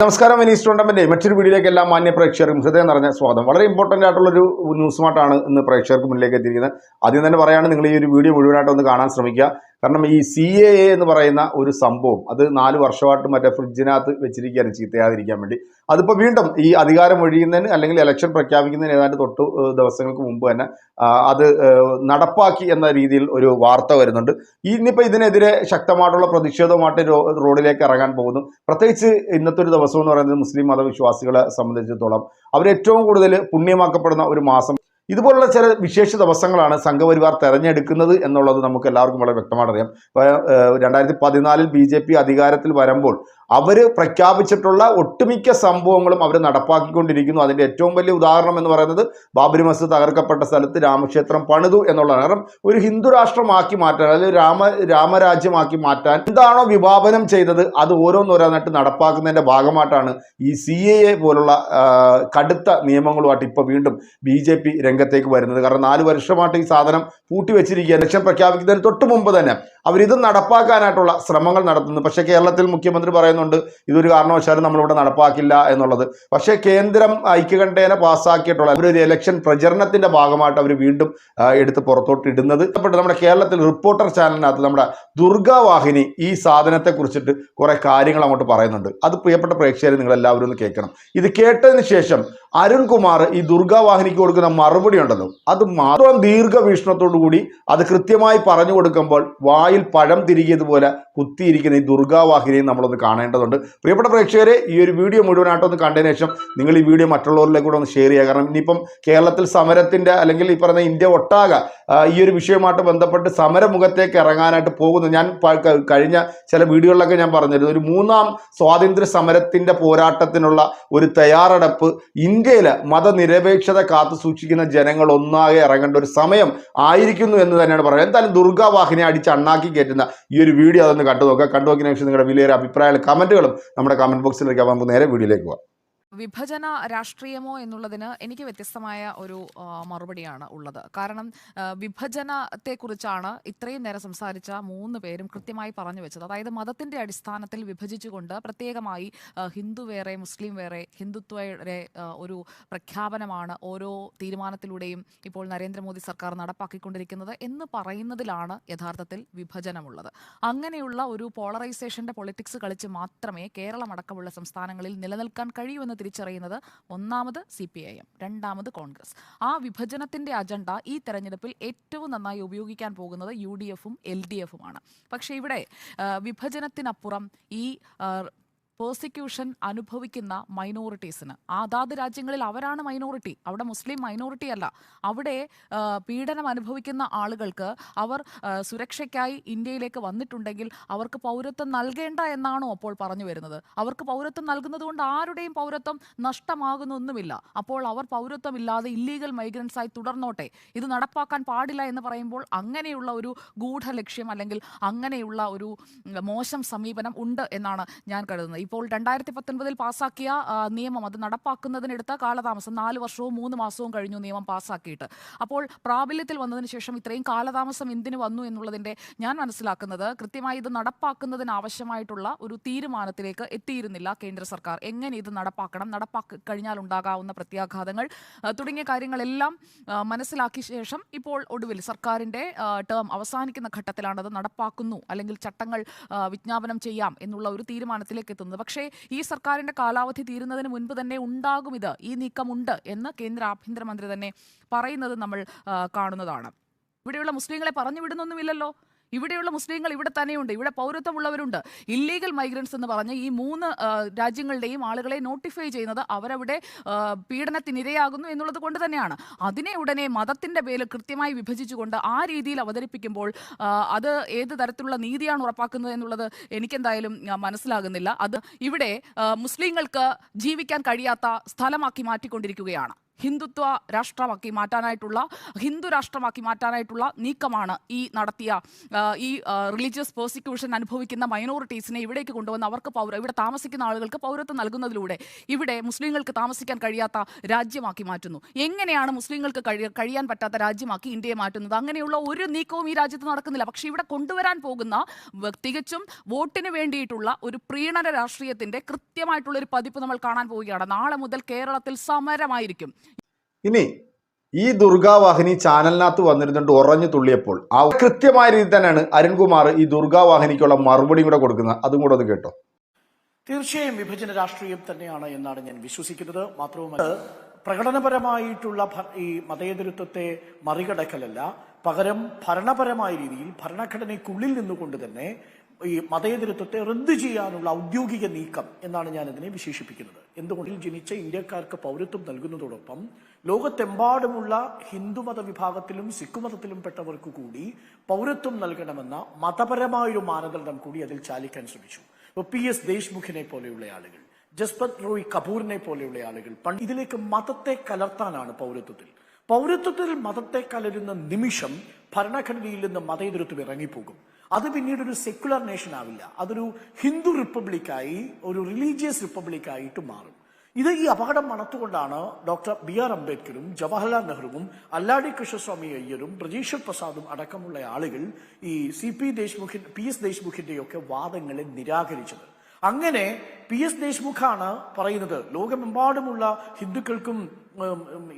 നമസ്കാരം വിനീസ് ടൂർണമെന്റ് മറ്റൊരു വീഡിയോയിലേക്ക് എല്ലാ മാന്യ പ്രേക്ഷകർക്കും ഹൃദയം നിറഞ്ഞ സ്വാഗതം. വളരെ ഇമ്പോർട്ടന്റ് ആയിട്ടുള്ളൊരു ന്യൂസുമായിട്ടാണ് ഇന്ന് പ്രേക്ഷകർക്ക് മുന്നിലേക്ക് എത്തിയിരിക്കുന്നത്. ആദ്യം തന്നെ പറയുകയാണ് നിങ്ങൾ ഈ ഒരു വീഡിയോ മുഴുവനായിട്ട് ഒന്ന് കാണാൻ ശ്രമിക്കുക. കാരണം ഈ സി എ എന്ന് പറയുന്ന ഒരു സംഭവം അത് നാല് വർഷമായിട്ട് മറ്റേ ഫ്രിഡ്ജിനകത്ത് വെച്ചിരിക്കുകയാണ് ചീത്തയാതിരിക്കാൻ വേണ്ടി. അതിപ്പോൾ വീണ്ടും ഈ അധികാരം ഒഴിയുന്നതിന് അല്ലെങ്കിൽ ഇലക്ഷൻ പ്രഖ്യാപിക്കുന്നതിന് ഏതാണ്ട് തൊട്ട് ദിവസങ്ങൾക്ക് മുമ്പ് തന്നെ അത് നടപ്പാക്കി എന്ന രീതിയിൽ ഒരു വാർത്ത വരുന്നുണ്ട്. ഇനിയിപ്പോൾ ഇതിനെതിരെ ശക്തമായിട്ടുള്ള പ്രതിഷേധവുമായിട്ട് റോഡിലേക്ക് ഇറങ്ങാൻ പോകുന്നു. പ്രത്യേകിച്ച് ഇന്നത്തെ ഒരു ദിവസം എന്ന് പറയുന്നത് മുസ്ലിം മതവിശ്വാസികളെ സംബന്ധിച്ചിടത്തോളം അവർ ഏറ്റവും കൂടുതൽ പുണ്യമാക്കപ്പെടുന്ന ഒരു മാസം. ഇതുപോലുള്ള ചില വിശേഷ ദിവസങ്ങളാണ് സംഘപരിവാർ തെരഞ്ഞെടുക്കുന്നത് എന്നുള്ളത് നമുക്ക് എല്ലാവർക്കും വളരെ വ്യക്തമായിട്ടറിയാം. ഇപ്പോൾ രണ്ടായിരത്തി പതിനാലിൽ ബി ജെ പി അധികാരത്തിൽ വരുമ്പോൾ അവർ പ്രഖ്യാപിച്ചിട്ടുള്ള ഒട്ടുമിക്ക സംഭവങ്ങളും അവർ നടപ്പാക്കിക്കൊണ്ടിരിക്കുന്നു. അതിന്റെ ഏറ്റവും വലിയ ഉദാഹരണം എന്ന് പറയുന്നത് ബാബരി മസ്ജിദ് തകർക്കപ്പെട്ട സ്ഥലത്ത് രാമക്ഷേത്രം പണിതു എന്നുള്ളതാണ് കാരണം ഒരു ഹിന്ദു രാഷ്ട്രമാക്കി മാറ്റാൻ അല്ലെങ്കിൽ രാമ രാമരാജ്യമാക്കി മാറ്റാൻ എന്താണോ വിഭാവനം ചെയ്തത് അത് ഓരോന്നോരോന്നായിട്ട് നടപ്പാക്കുന്നതിന്റെ ഭാഗമായിട്ടാണ് ഈ സി എ എ പോലുള്ള കടുത്ത നിയമങ്ങളുമായിട്ട് ഇപ്പോൾ വീണ്ടും ബി ജെ പി രംഗത്തേക്ക് വരുന്നത്. കാരണം നാല് വർഷമായിട്ട് ഈ സാധനം പൂട്ടി പൂട്ടിവെച്ചിരിക്കുക ലക്ഷ്യം പ്രഖ്യാപിക്കുന്നതിന് തൊട്ട് മുമ്പ് തന്നെ അവരിത് നടപ്പാക്കാനായിട്ടുള്ള ശ്രമങ്ങൾ നടത്തുന്നു. പക്ഷേ കേരളത്തിൽ മുഖ്യമന്ത്രി പറയുന്നുണ്ട് ഇതൊരു കാരണവശാലും നമ്മളിവിടെ നടപ്പാക്കില്ല എന്നുള്ളത്. പക്ഷേ കേന്ദ്രം ഐക്യകണ്ഠേന പാസ്സാക്കിയിട്ടുള്ള ഒരു ഇലക്ഷൻ പ്രചരണത്തിന്റെ ഭാഗമായിട്ട് അവർ വീണ്ടും എടുത്ത് പുറത്തോട്ട് ഇടുന്നത്. നമ്മുടെ കേരളത്തിൽ റിപ്പോർട്ടർ ചാനലിനകത്ത് നമ്മുടെ ദുർഗാവാഹിനി ഈ സാധനത്തെ കുറിച്ചിട്ട് കുറെ കാര്യങ്ങൾ അങ്ങോട്ട് പറയുന്നുണ്ട്. അത് പ്രിയപ്പെട്ട പ്രേക്ഷകരെ നിങ്ങൾ എല്ലാവരും ഒന്ന് കേൾക്കണം. ഇത് കേട്ടതിന് ശേഷം അരുൺകുമാർ ഈ ദുർഗാവാഹിനിക്ക് കൊടുക്കുന്ന മറുപടി ഉണ്ടല്ലോ. അത് മാത്രം ദീർഘവീക്ഷണത്തോടു കൂടി അത് കൃത്യമായി പറഞ്ഞു കൊടുക്കുമ്പോൾ വായിൽ പഴം തിരികിയതുപോലെ കുത്തിയിരിക്കുന്ന ഈ ദുർഗാവാഹിനിയും നമ്മളൊന്ന് കാണേണ്ടതുണ്ട്. പ്രിയപ്പെട്ട പ്രേക്ഷകരെ ഈ ഒരു വീഡിയോ മുഴുവനായിട്ടൊന്ന് കണ്ടതിന് ശേഷം നിങ്ങൾ ഈ വീഡിയോ മറ്റുള്ളവരിലേക്ക് കൂടെ ഒന്ന് ഷെയർ ചെയ്യുക. കാരണം ഇനിയിപ്പം കേരളത്തിൽ സമരത്തിന്റെ അല്ലെങ്കിൽ ഈ പറയുന്ന ഇന്ത്യ ഒട്ടാകെ ഈ ഒരു വിഷയവുമായിട്ട് ബന്ധപ്പെട്ട് സമരമുഖത്തേക്ക് ഇറങ്ങാനായിട്ട് പോകുന്നു ഞാൻ കഴിഞ്ഞ ചില വീഡിയോകളിലൊക്കെ ഞാൻ പറഞ്ഞിരുന്നു. ഒരു മൂന്നാം സ്വാതന്ത്ര്യ സമരത്തിന്റെ പോരാട്ടത്തിനുള്ള ഒരു തയ്യാറെടുപ്പ് ഇന്ത്യയിൽ മതനിരപേക്ഷത കാത്തു സൂക്ഷിക്കുന്ന ജനങ്ങൾ ഒന്നാകെ ഇറങ്ങേണ്ട ഒരു സമയം ആയിരിക്കുന്നു എന്ന് തന്നെയാണ് പറയുന്നത്. എന്തായാലും ദുർഗാവാഹിനെ അടിച്ച് അണ്ണാക്കി കയറ്റുന്ന ഈ ഒരു വീഡിയോ അതൊന്ന് കണ്ടു നോക്കുക കണ്ടു നോക്കിയതിനു ശേഷം നിങ്ങളുടെ വിലയേറെ അഭിപ്രായങ്ങളും കമന്റുകളും നമ്മുടെ കമന്റ് ബോക്സിലേക്ക് നമുക്ക് നേരെ വീഡിയോയിലേക്ക് പോകാം. വിഭജന രാഷ്ട്രീയമോ എന്നുള്ളതിന് എനിക്ക് വ്യത്യസ്തമായ ഒരു മറുപടിയാണ് ഉള്ളത്. കാരണം വിഭജനത്തെ വിഭജനത്തെക്കുറിച്ചാണ് ഇത്രയും നേരം സംസാരിച്ച മൂന്ന് പേരും കൃത്യമായി പറഞ്ഞു വെച്ചത്. അതായത് മതത്തിന്റെ അടിസ്ഥാനത്തിൽ വിഭജിച്ചുകൊണ്ട് പ്രത്യേകമായി ഹിന്ദു വേറെ മുസ്ലിം വേറെ ഹിന്ദുത്വയുടെ ഒരു പ്രഖ്യാപനമാണ് ഓരോ തീരുമാനത്തിലൂടെയും ഇപ്പോൾ നരേന്ദ്രമോദി സർക്കാർ നടപ്പാക്കിക്കൊണ്ടിരിക്കുന്നത് എന്ന് പറയുന്നതിലാണ് യഥാർത്ഥത്തിൽ വിഭജനമുള്ളത്. അങ്ങനെയുള്ള ഒരു പോളറൈസേഷന്റെ പൊളിറ്റിക്സ് കളിച്ച് മാത്രമേ കേരളം അടക്കമുള്ള സംസ്ഥാനങ്ങളിൽ നിലനിൽക്കാൻ കഴിയൂ തിരിച്ചറിയുന്നത് ഒന്നാമത് സി പി ഐ എം രണ്ടാമത് കോൺഗ്രസ്. ആ വിഭജനത്തിന്റെ അജണ്ട ഈ തെരഞ്ഞെടുപ്പിൽ ഏറ്റവും നന്നായി ഉപയോഗിക്കാൻ പോകുന്നത് യു ഡി എഫും എൽ ഡി എഫുമാണ്. പക്ഷേ ഇവിടെ വിഭജനത്തിനപ്പുറം ഈ പേഴ്സിക്യൂഷൻ അനുഭവിക്കുന്ന മൈനോറിറ്റീസിന് അതാത് രാജ്യങ്ങളിൽ അവരാണ് മൈനോറിറ്റി അവിടെ മുസ്ലിം മൈനോറിറ്റി അല്ല. അവിടെ പീഡനം അനുഭവിക്കുന്ന ആളുകൾക്ക് അവർ സുരക്ഷയ്ക്കായി ഇന്ത്യയിലേക്ക് വന്നിട്ടുണ്ടെങ്കിൽ അവർക്ക് പൗരത്വം നൽകേണ്ട എന്നാണോ അപ്പോൾ പറഞ്ഞു വരുന്നത്. അവർക്ക് പൗരത്വം നൽകുന്നത് കൊണ്ട് ആരുടെയും പൗരത്വം നഷ്ടമാകുന്നൊന്നുമില്ല. അപ്പോൾ അവർ പൗരത്വം ഇല്ലാതെ ഇല്ലീഗൽ മൈഗ്രൻസ് ആയി തുടർന്നോട്ടെ. ഇത് നടപ്പാക്കാൻ പാടില്ല എന്ന് പറയുമ്പോൾ അങ്ങനെയുള്ള ഒരു ഗൂഢലക്ഷ്യം അല്ലെങ്കിൽ അങ്ങനെയുള്ള ഒരു മോശം സമീപനം ഉണ്ട് എന്നാണ് ഞാൻ കരുതുന്നത്. ഇപ്പോൾ രണ്ടായിരത്തി പത്തൊൻപതിൽ പാസ്സാക്കിയ നിയമം അത് നടപ്പാക്കുന്നതിനെടുത്ത കാലതാമസം നാല് വർഷവും മൂന്ന് മാസവും കഴിഞ്ഞു നിയമം പാസ്സാക്കിയിട്ട് അപ്പോൾ പ്രാബല്യത്തിൽ വന്നതിന് ശേഷം ഇത്രയും കാലതാമസം എന്തിനു വന്നു എന്നുള്ളതിന്റെ ഞാൻ മനസ്സിലാക്കുന്നത് കൃത്യമായി ഇത് നടപ്പാക്കുന്നതിന് ആവശ്യമായിട്ടുള്ള ഒരു തീരുമാനത്തിലേക്ക് എത്തിയിരുന്നില്ല കേന്ദ്ര സർക്കാർ. എങ്ങനെ ഇത് നടപ്പാക്കണം? നടപ്പാക്കി കഴിഞ്ഞാൽ ഉണ്ടാകാവുന്ന പ്രത്യാഘാതങ്ങൾ തുടങ്ങിയ കാര്യങ്ങളെല്ലാം മനസ്സിലാക്കിയ ശേഷം ഇപ്പോൾ ഒടുവിൽ സർക്കാരിന്റെ ടേം അവസാനിക്കുന്ന ഘട്ടത്തിലാണ് അത് നടപ്പാക്കുന്നു. അല്ലെങ്കിൽ ചട്ടങ്ങൾ വിജ്ഞാപനം ചെയ്യാം എന്നുള്ള ഒരു തീരുമാനത്തിലേക്ക് എത്തുന്നത്. പക്ഷേ ഈ സർക്കാരിന്റെ കാലാവധി തീരുന്നതിന് മുൻപ് തന്നെ ഉണ്ടാകും ഇത്. ഈ നീക്കമുണ്ട് എന്ന് കേന്ദ്ര ആഭ്യന്തരമന്ത്രി തന്നെ പറയുന്നത് നമ്മൾ കാണുന്നതാണ്. ഇവിടെയുള്ള മുസ്ലിങ്ങളെ പറഞ്ഞു വിടുന്നൊന്നുമില്ലല്ലോ ഇവിടെയുള്ള മുസ്ലിങ്ങൾ ഇവിടെ തന്നെയുണ്ട്. ഇവിടെ പൗരത്വമുള്ളവരുണ്ട്. ഇല്ലീഗൽ മൈഗ്രൻസ് എന്ന് പറഞ്ഞ് ഈ മൂന്ന് രാജ്യങ്ങളുടെയും ആളുകളെ നോട്ടിഫൈ ചെയ്യുന്നത് അവരവിടെ പീഡനത്തിനിരയാകുന്നു എന്നുള്ളത് കൊണ്ട് തന്നെയാണ്. അതിനെ ഉടനെ മതത്തിന്റെ പേരിൽ കൃത്യമായി വിഭജിച്ചുകൊണ്ട് ആ രീതിയിൽ അവതരിപ്പിക്കുമ്പോൾ അത് ഏത് തരത്തിലുള്ള നീതിയാണ് ഉറപ്പാക്കുന്നത് എന്നുള്ളത് എനിക്കെന്തായാലും മനസ്സിലാകുന്നില്ല. അത് ഇവിടെ മുസ്ലിങ്ങൾക്ക് ജീവിക്കാൻ കഴിയാത്ത സ്ഥലമാക്കി മാറ്റിക്കൊണ്ടിരിക്കുകയാണ്. ഹിന്ദുത്വ രാഷ്ട്രമാക്കി മാറ്റാനായിട്ടുള്ള ഹിന്ദു രാഷ്ട്രമാക്കി മാറ്റാനായിട്ടുള്ള നീക്കമാണ് ഈ നടത്തിയ ഈ റിലീജിയസ് പേഴ്സിക്യൂഷൻ അനുഭവിക്കുന്ന മൈനോറിറ്റീസിനെ ഇവിടേക്ക് കൊണ്ടുവന്ന് അവർക്ക് പൗര ഇവിടെ താമസിക്കുന്ന ആളുകൾക്ക് പൗരത്വം നൽകുന്നതിലൂടെ ഇവിടെ മുസ്ലിങ്ങൾക്ക് താമസിക്കാൻ കഴിയാത്ത രാജ്യമാക്കി മാറ്റുന്നു. എങ്ങനെയാണ് മുസ്ലിങ്ങൾക്ക് കഴിയാൻ പറ്റാത്ത രാജ്യമാക്കി ഇന്ത്യയെ മാറ്റുന്നത്? അങ്ങനെയുള്ള ഒരു നീക്കവും ഈ രാജ്യത്ത് നടക്കുന്നില്ല. പക്ഷെ ഇവിടെ കൊണ്ടുവരാൻ പോകുന്ന തികച്ചും വോട്ടിന് വേണ്ടിയിട്ടുള്ള ഒരു പ്രീണന രാഷ്ട്രീയത്തിന്റെ കൃത്യമായിട്ടുള്ള ഒരു പതിപ്പ് നമ്മൾ കാണാൻ പോവുകയാണ്. നാളെ മുതൽ കേരളത്തിൽ സമരമായിരിക്കും. ഇനി ഈ ദുർഗാവാഹിനി ചാനലിനകത്ത് വന്നിരുന്നുണ്ട് ഉറഞ്ഞു തുള്ളിയപ്പോൾ ആ കൃത്യമായ രീതി തന്നെയാണ് അരുൺകുമാർ ഈ ദുർഗാവാഹിനിക്കുള്ള മറുപടിയും കൂടെ കൊടുക്കുന്നത്. അതും കൂടെ ഒന്ന് കേട്ടോ. തീർച്ചയായും വിഭജന രാഷ്ട്രീയം തന്നെയാണ് എന്നാണ് ഞാൻ വിശ്വസിക്കുന്നത്. മാത്രവുമല്ല പ്രകടനപരമായിട്ടുള്ള ഈ മതേതരത്വത്തെ മറികടക്കലല്ല പകരം ഭരണപരമായ രീതിയിൽ ഭരണഘടനയ്ക്കുള്ളിൽ നിന്നുകൊണ്ട് തന്നെ ഈ മതേതരത്വത്തെ റദ്ദ് ചെയ്യാനുള്ള ഔദ്യോഗിക നീക്കം എന്നാണ് ഞാൻ അതിനെ വിശേഷിപ്പിക്കുന്നത്. എന്തുകൊണ്ടിൽ ജനിച്ച ഇന്ത്യക്കാർക്ക് പൗരത്വം നൽകുന്നതോടൊപ്പം ലോകത്തെമ്പാടുമുള്ള ഹിന്ദുമത വിഭാഗത്തിലും സിഖ് മതത്തിലും പെട്ടവർക്ക് കൂടി പൗരത്വം നൽകണമെന്ന മതപരമായൊരു മാനദണ്ഡം കൂടി അതിൽ ചാലിക്കാൻ ശ്രമിച്ചു. ഇപ്പൊ പി എസ് ദേശ്മുഖിനെ പോലെയുള്ള ആളുകൾ ജസ്പത് റോയ് കപൂറിനെ പോലെയുള്ള ആളുകൾ പണ്ട് ഇതിലേക്ക് മതത്തെ കലർത്താനാണ് പൗരത്വത്തിൽ. പൗരത്വത്തിൽ മതത്തെ കലരുന്ന നിമിഷം ഭരണഘടനയിൽ നിന്ന് മതേതരത്വം ഇറങ്ങിപ്പോകും. അത് പിന്നീട് ഒരു സെക്യുലർ നേഷൻ ആവില്ല. അതൊരു ഹിന്ദു റിപ്പബ്ലിക്കായി ഒരു റിലീജിയസ് റിപ്പബ്ലിക്കായിട്ട് മാറും. ഇത് ഈ അപകടം മണത്തുകൊണ്ടാണ് ഡോക്ടർ ബി ആർ അംബേദ്കറും ജവഹർലാൽ നെഹ്റുവും അല്ലാടി കൃഷ്ണസ്വാമി അയ്യരും ബ്രജീശ്വർ പ്രസാദും അടക്കമുള്ള ആളുകൾ ഈ സി പി ദേശ്മുഖി പി എസ് ദേശ്മുഖിന്റെയൊക്കെ വാദങ്ങളെ നിരാകരിച്ചത്. അങ്ങനെ പി എസ് ദേശ്മുഖാണ് പറയുന്നത് ലോകമെമ്പാടുമുള്ള ഹിന്ദുക്കൾക്കും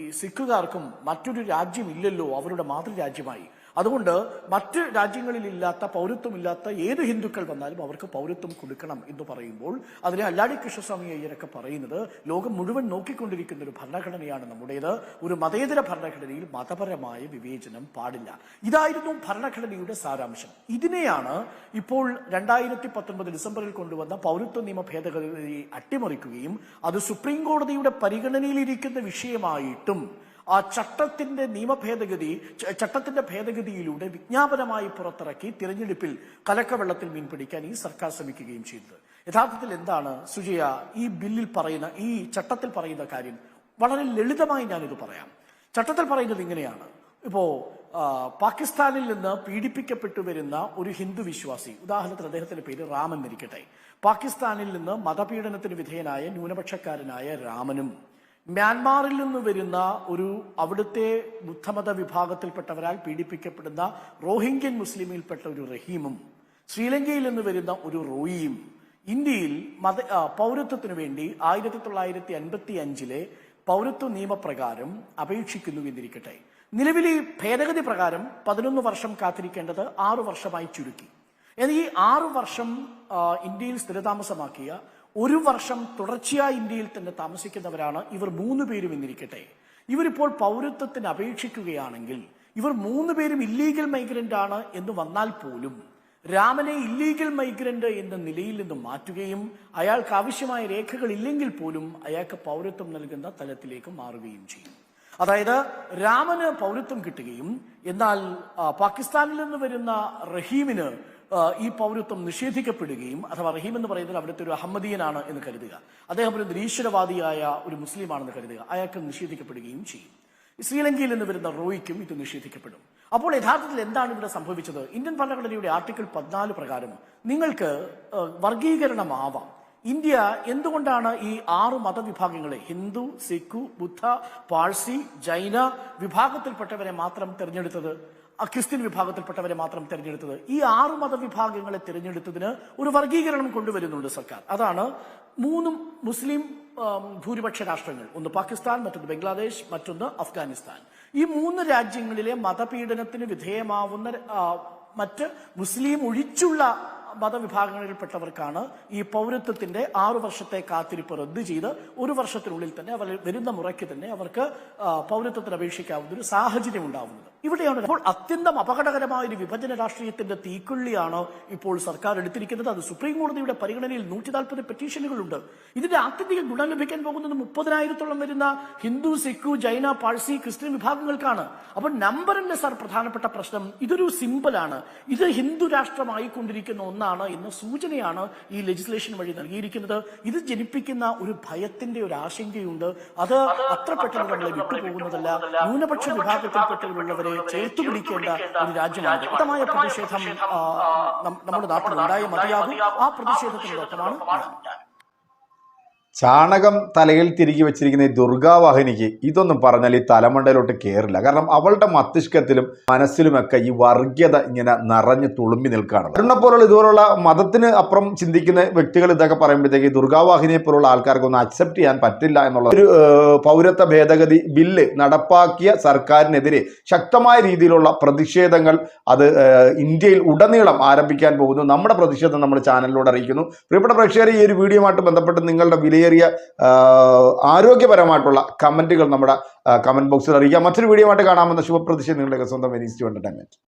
ഈ സിഖുകാർക്കും മറ്റൊരു രാജ്യമില്ലല്ലോ അവരുടെ മാതൃരാജ്യമായി. അതുകൊണ്ട് മറ്റ് രാജ്യങ്ങളിലില്ലാത്ത പൗരത്വമില്ലാത്ത ഏത് ഹിന്ദുക്കൾ വന്നാലും അവർക്ക് പൗരത്വം കൊടുക്കണം എന്ന് പറയുമ്പോൾ അതിനെ അല്ലാടി കൃഷ്ണസ്വാമി അയ്യരൊക്കെ പറയുന്നത് ലോകം മുഴുവൻ നോക്കിക്കൊണ്ടിരിക്കുന്ന ഒരു ഭരണഘടനയാണ് നമ്മുടേത്. ഒരു മതേതര ഭരണഘടനയിൽ മതപരമായ വിവേചനം പാടില്ല. ഇതായിരുന്നു ഭരണഘടനയുടെ സാരാംശം. ഇതിനെയാണ് ഇപ്പോൾ രണ്ടായിരത്തി പത്തൊൻപത് ഡിസംബറിൽ കൊണ്ടുവന്ന പൗരത്വ നിയമ ഭേദഗതി അട്ടിമറിക്കുകയും അത് സുപ്രീം കോടതിയുടെ പരിഗണനയിലിരിക്കുന്ന വിഷയമായിട്ടും ആ ചട്ടത്തിന്റെ നിയമഭേദഗതി ചട്ടത്തിന്റെ ഭേദഗതിയിലൂടെ വിജ്ഞാപനമായി പുറത്തിറക്കി തിരഞ്ഞെടുപ്പിൽ കലക്കവെള്ളത്തിൽ മീൻ പിടിക്കാൻ ഈ സർക്കാർ ശ്രമിക്കുകയും ചെയ്തത്. യഥാർത്ഥത്തിൽ എന്താണ് സുജയ ഈ ബില്ലിൽ പറയുന്ന ഈ ചട്ടത്തിൽ പറയുന്ന കാര്യം? വളരെ ലളിതമായി ഞാനിത് പറയാം. ചട്ടത്തിൽ പറയുന്നത് ഇങ്ങനെയാണ്. ഇപ്പോ പാകിസ്ഥാനിൽ നിന്ന് പീഡിപ്പിക്കപ്പെട്ടു വരുന്ന ഒരു ഹിന്ദു വിശ്വാസി ഉദാഹരണത്തിന് അദ്ദേഹത്തിന്റെ പേര് രാമൻ എന്നിരിക്കട്ടെ. പാകിസ്ഥാനിൽ നിന്ന് മതപീഡനത്തിന് വിധേയനായ ന്യൂനപക്ഷക്കാരനായ രാമനും മ്യാൻമാറിൽ നിന്ന് വരുന്ന ഒരു അവിടുത്തെ ബുദ്ധമത വിഭാഗത്തിൽപ്പെട്ടവരാൽ പീഡിപ്പിക്കപ്പെടുന്ന റോഹിംഗ്യൻ മുസ്ലിമിൽപ്പെട്ട ഒരു റഹീമും ശ്രീലങ്കയിൽ നിന്ന് വരുന്ന ഒരു റോയിയും ഇന്ത്യയിൽ മത പൗരത്വത്തിനു വേണ്ടി ആയിരത്തി തൊള്ളായിരത്തി അൻപത്തി അഞ്ചിലെ പൗരത്വ നിയമപ്രകാരം അപേക്ഷിക്കുന്നു എന്നിരിക്കട്ടെ. നിലവിലെ ഭേദഗതി പ്രകാരം പതിനൊന്ന് വർഷം കാത്തിരിക്കേണ്ടത് ആറു വർഷമായി ചുരുക്കി. എന്നാൽ ഈ ആറു വർഷം ഇന്ത്യയിൽ സ്ഥിരതാമസമാക്കിയ ഒരു വർഷം തുടർച്ചയായി ഇന്ത്യയിൽ തന്നെ താമസിക്കുന്നവരാണ് ഇവർ മൂന്ന് പേരും എന്നിരിക്കട്ടെ. ഇവരിപ്പോൾ പൗരത്വത്തിന് അപേക്ഷിക്കുകയാണെങ്കിൽ ഇവർ മൂന്ന് പേരും ഇല്ലീഗൽ മൈഗ്രന്റ് ആണ് എന്ന് വന്നാൽ പോലും രാമനെ ഇല്ലീഗൽ മൈഗ്രന്റ് എന്ന നിലയിൽ നിന്ന് മാറ്റുകയും അയാൾക്ക് ആവശ്യമായ രേഖകൾ ഇല്ലെങ്കിൽ പോലും അയാൾക്ക് പൗരത്വം നൽകുന്ന തലത്തിലേക്ക് മാറുകയും ചെയ്യും. അതായത് രാമന് പൗരത്വം കിട്ടുകയും എന്നാൽ പാകിസ്ഥാനിൽ നിന്ന് വരുന്ന റഹീമിന് ഈ പൗരത്വം നിഷേധിക്കപ്പെടുകയും അഥവാ റഹീം എന്ന് പറയുന്നത് അവിടുത്തെ ഒരു അഹമ്മദീയനാണ് എന്ന് കരുതുക. അദ്ദേഹം ഒരു നിരീശ്വരവാദിയായ ഒരു മുസ്ലിമാണെന്ന് കരുതുക. അയാൾക്ക് നിഷേധിക്കപ്പെടുകയും ചെയ്യും. ശ്രീലങ്കയിൽ നിന്ന് വരുന്ന റോയിക്കും ഇത് നിഷേധിക്കപ്പെടും. അപ്പോൾ യഥാർത്ഥത്തിൽ എന്താണ് ഇവിടെ സംഭവിച്ചത്? ഇന്ത്യൻ ഭരണഘടനയുടെ ആർട്ടിക്കിൾ പതിനാല് പ്രകാരം നിങ്ങൾക്ക് വർഗീകരണമാവാം. ഇന്ത്യ എന്തുകൊണ്ടാണ് ഈ ആറ് മതവിഭാഗങ്ങളെ ഹിന്ദു സിഖു ബുദ്ധ പാഴ്സി ജൈന വിഭാഗത്തിൽപ്പെട്ടവരെ മാത്രം തിരഞ്ഞെടുത്തത്? ക്രിസ്ത്യൻ വിഭാഗത്തിൽപ്പെട്ടവരെ മാത്രം തിരഞ്ഞെടുത്തത്. ഈ ആറ് മതവിഭാഗങ്ങളെ തിരഞ്ഞെടുത്തതിന് ഒരു വർഗീകരണം കൊണ്ടുവരുന്നുണ്ട് സർക്കാർ. അതാണ് മൂന്നും മുസ്ലിം ഭൂരിപക്ഷ രാഷ്ട്രങ്ങൾ. ഒന്ന് പാകിസ്ഥാൻ മറ്റൊന്ന് ബംഗ്ലാദേശ് മറ്റൊന്ന് അഫ്ഗാനിസ്ഥാൻ. ഈ മൂന്ന് രാജ്യങ്ങളിലെ മതപീഡനത്തിന് വിധേയമാവുന്ന മറ്റ് മുസ്ലിം ഒഴിച്ചുള്ള മതവിഭാഗങ്ങളിൽപ്പെട്ടവർക്കാണ് ഈ പൗരത്വത്തിന്റെ ആറു വർഷത്തെ കാത്തിരിപ്പ് റദ്ദ് ചെയ്ത് ഒരു വർഷത്തിനുള്ളിൽ തന്നെ അവർ വരുന്ന മുറയ്ക്ക് തന്നെ അവർക്ക് പൗരത്വത്തിന് അപേക്ഷിക്കാവുന്ന ഒരു സാഹചര്യം ഉണ്ടാവുന്നത്. ഇവിടെയാണ്. അപ്പോൾ അത്യന്തം അപകടകരമായ ഒരു വിഭജന രാഷ്ട്രീയത്തിന്റെ തീക്കൊള്ളിയാണ് ഇപ്പോൾ സർക്കാർ എടുത്തിരിക്കുന്നത്? അത് സുപ്രീം കോടതിയുടെ പരിഗണനയിൽ നൂറ്റി നാൽപ്പത് പെറ്റീഷനുകളുണ്ട്. ഇതിന്റെ ആത്യന്തിക ഗുണം ലഭിക്കാൻ പോകുന്നത് മുപ്പതിനായിരത്തോളം വരുന്ന ഹിന്ദു സിഖു ജൈന പാഴ്സി ക്രിസ്ത്യൻ വിഭാഗങ്ങൾക്കാണ്. അപ്പോൾ നമ്പറല്ല സാർ പ്രധാനപ്പെട്ട പ്രശ്നം? ഇതൊരു സിമ്പിളാണ്. ഇത് ഹിന്ദു രാഷ്ട്രമായി കൊണ്ടിരിക്കുന്ന ഒന്നാണ് എന്ന സൂചനയാണ് ഈ ലെജിസ്ലേഷൻ വഴി നൽകിയിരിക്കുന്നത്. ഇത് ജനിപ്പിക്കുന്ന ഒരു ഭയത്തിന്റെ ഒരു ആശങ്കയുണ്ട്. അത് അത്ര പെട്ടെന്ന് നമ്മളെ വിട്ടുപോകുന്നതല്ല. ന്യൂനപക്ഷ വിഭാഗത്തിൽപ്പെട്ടവരുള്ളവരെ ചേർത്തു പിടിക്കേണ്ട ഒരു രാജ്യമാണ് വ്യക്തമായ പ്രതിഷേധം നമ്മുടെ നാട്ടിൽ ഉണ്ടായ മതിയാകും. ആ പ്രതിഷേധത്തിനോടൊപ്പമാണ് ഞാൻ. ചാണകം തലയിൽ തിരികെ വെച്ചിരിക്കുന്ന ഈ ദുർഗാവാഹിനിക്ക് ഇതൊന്നും പറഞ്ഞാൽ ഈ തലമണ്ടയിലോട്ട് കയറില്ല കാരണം അവളുടെ മസ്തിഷ്കത്തിലും മനസ്സിലുമൊക്കെ ഈ വർഗീയത ഇങ്ങനെ നിറഞ്ഞു തുളുമ്പി നിൽക്കുകയാണ്. അരുണ പോലുള്ള ഇതുപോലുള്ള മതത്തിന് അപ്പുറം ചിന്തിക്കുന്ന വ്യക്തികൾ ഇതൊക്കെ പറയുമ്പോഴത്തേക്ക് ദുർഗാവാഹിനിയെ പോലുള്ള ആൾക്കാർക്കൊന്നും അക്സെപ്റ്റ് ചെയ്യാൻ പറ്റില്ല എന്നുള്ള ഒരു പൗരത്വ ഭേദഗതി ബില്ല് നടപ്പാക്കിയ സർക്കാരിനെതിരെ ശക്തമായ രീതിയിലുള്ള പ്രതിഷേധങ്ങൾ അത് ഇന്ത്യയിൽ ഉടനീളം ആരംഭിക്കാൻ പോകുന്നു. നമ്മുടെ പ്രതിഷേധം നമ്മുടെ ചാനലിലൂടെ അറിയിക്കുന്നു. പ്രിയപ്പെട്ട പ്രേക്ഷകരെ ഈ ഒരു വീഡിയോയുമായിട്ട് ബന്ധപ്പെട്ട് നിങ്ങളുടെ വിലയേറിയ ആരോഗ്യപരമായിട്ടുള്ള കമന്റുകൾ നമ്മുടെ കമന്റ് ബോക്സിൽ അറിയിക്കാം. മറ്റൊരു വീഡിയോ ആയിട്ട് കാണാമെന്ന ശുഭപ്രതിഷേധം നിങ്ങളുടെ സ്വന്തം വെനീസ് ടു എന്റർടൈൻമെന്റ്